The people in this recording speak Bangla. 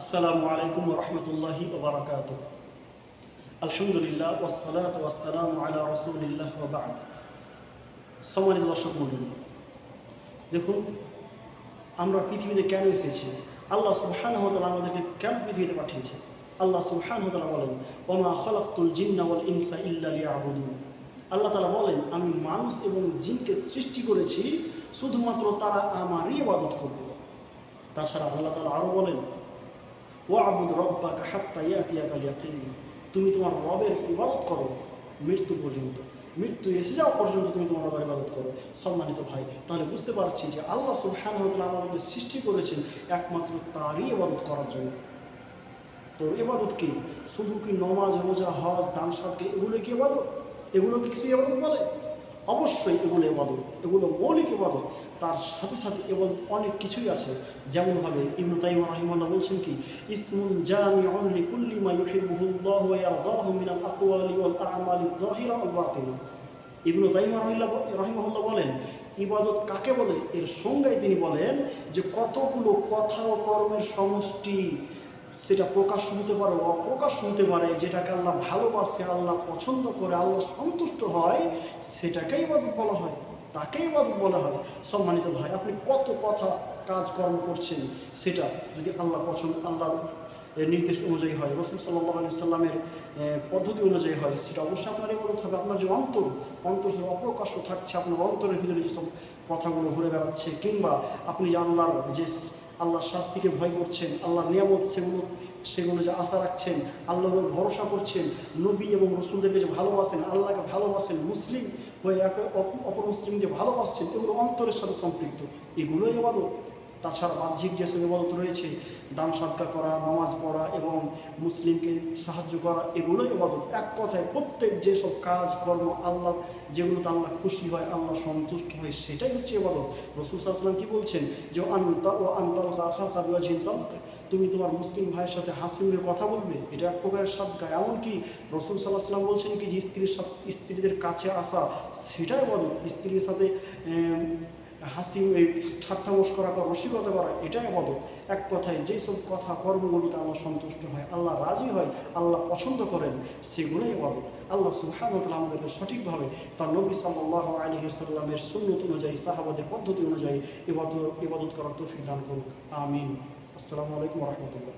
আসসালামু আলাইকুম রহমতুল্লাহি ওবরাকাত আলহামদুলিল্লাহ ওসলাত ওয়াসালাম আলা রসুলিল্লাহ ওবাদ সম্মানিত দর্শক মন্ডলী দেখুন, আমরা পৃথিবীতে কেন এসেছি? আল্লাহ সুবহান হতালা আমাদেরকে কেন পৃথিবীতে পাঠিয়েছে? আল্লাহ সুবহান হতালা বলেন, ওমা খলাকুল জিন্না ওয়াল ইনসা ইল্লা লিয়াবুদুন। আল্লাহ তালা বলেন, আমি মানুষ এবং জিনকে সৃষ্টি করেছি, শুধুমাত্র তারা আমারই ইবাদত করবে। তাছাড়া আল্লাহ তালা আরও বলেন ওয়াবুদ রব্বাকা হাত্তা ইয়াতিয়াকাল ইয়াকিন। তুমি তোমার রবের ইবাদত করো মৃত্যু পর্যন্ত। মৃত্যু এসে যাওয়া পর্যন্ত তুমি তোমার রবের ইবাদত করো। সম্মানিত ভাই, তাহলে বুঝতে পারছি যে আল্লাহ তাআলা আমাদের সৃষ্টি করেছেন একমাত্র তারই ইবাদত করার জন্য। তো এবাদত কি? শুধু কি, নমাজ, রোজা, হজ, দান, সাদকে, এগুলো কি এবাদত এগুলো কি কিছু এবাদত বলে? অবশ্যই এগুলো এবাদত এগুলো মৌলিক এবাদত তার সাথে সাথে এবাদত অনেক কিছুই আছে। যেমনভাবে ইবনু তাইম রাহিমাল্লাহ বলছেন কি, ইসমুন জামিউন লিকুল্লি মা ইউহিব্বুহুল্লাহ ওয়া ইয়ারদাহু মিনাল আকওয়ালি রহিমাহুল্লাহ বলেন, ইবাদত কাকে বলে? এর সংজ্ঞায় তিনি বলেন যে, কতগুলো কথা ও কর্মের সমষ্টি সেটা প্রকাশ্য হতে পারে অপ্রকাশ্য হতে পারে, যেটাকে আল্লাহ ভালোবাসে, আল্লাহ পছন্দ করে, আল্লাহ সন্তুষ্ট হয়, সেটাকেই ইবাদত বলা হয়, তাকেই ইবাদত বলা হয়। সম্মানিত ভাই, আপনি কত কথা কাজকর্ম করছেন, সেটা যদি আল্লাহ পছন্দ আল্লাহ নির্দেশ অনুযায়ী হয়, রসুল সাল্লাহ আলি সাল্লামের পদ্ধতি অনুযায়ী হয়, সেটা অবশ্যই আপনার ইবাদত হবে। আপনার যে অন্তর অন্তর অপ্রকাশ্য থাকছে, আপনার অন্তরের ভিতরে যেসব কথাগুলো ঘুরে বেড়াচ্ছে, কিংবা আপনি যে আল্লাহর যে আল্লাহর শাস্তিকে ভয় করছেন, আল্লাহ নিয়ামত সেগুলো সেগুলো যে আশা রাখছেন আল্লাহকে ভরসা করছেন, নবী এবং রসুলদেরকে যে ভালোবাসেন, আল্লাহকে ভালোবাসেন, মুসলিম হয়ে একে অপর মুসলিম যে ভালোবাসছেন, এগুলো অন্তরের সাথে সম্পৃক্ত। এগুলোই এবাদত তাছাড়া বাহ্যিক যেসব ইবাদত রয়েছে, দান সাদকা করা, নামাজ পড়া এবং মুসলিমকে সাহায্য করা, এগুলোই ইবাদত এক কথায় প্রত্যেক যেসব কাজ, কর্ম আল্লাহ, যেগুলোতে আল্লাহ খুশি হয়, আল্লাহ সন্তুষ্ট হয়, সেটাই হচ্ছে ইবাদত রসুল সাল্লাম কী বলছেন? যে, আন্তা ও আন্তাল কাখা তুমি তোমার মুসলিম ভাইয়ের সাথে হাসি মুখে কথা বলবে, এটা এক প্রকারের সাদকা। এমনকি রসুল সাল্লাহ সাল্লাম বলছেন কি, যে, স্ত্রীর স্ত্রীদের কাছে আসা, সেটাই ইবাদত স্ত্রীর সাথে হাসি এই ঠাট্টা মস্করা করা রসিকতা করা, এটাই আবাদত। এক কথায় যেসব কথা কর্মগুলিতে আল্লাহ সন্তুষ্ট হয়, আল্লাহ রাজি হয়, আল্লাহ পছন্দ করেন, সেগুলোই আবাদত। আল্লাহ সুহামতাল আমাদেরকে সঠিকভাবে তার নবী সাল্লাহ আলী সাল্লামের সুন্নত অনুযায়ী, সাহাবাদের পদ্ধতি অনুযায়ী ইবাদত ইবাদত করার তৌফিক দান করুক। আমিন। আসসালামু আলাইকুম রহমতুল্লাহ।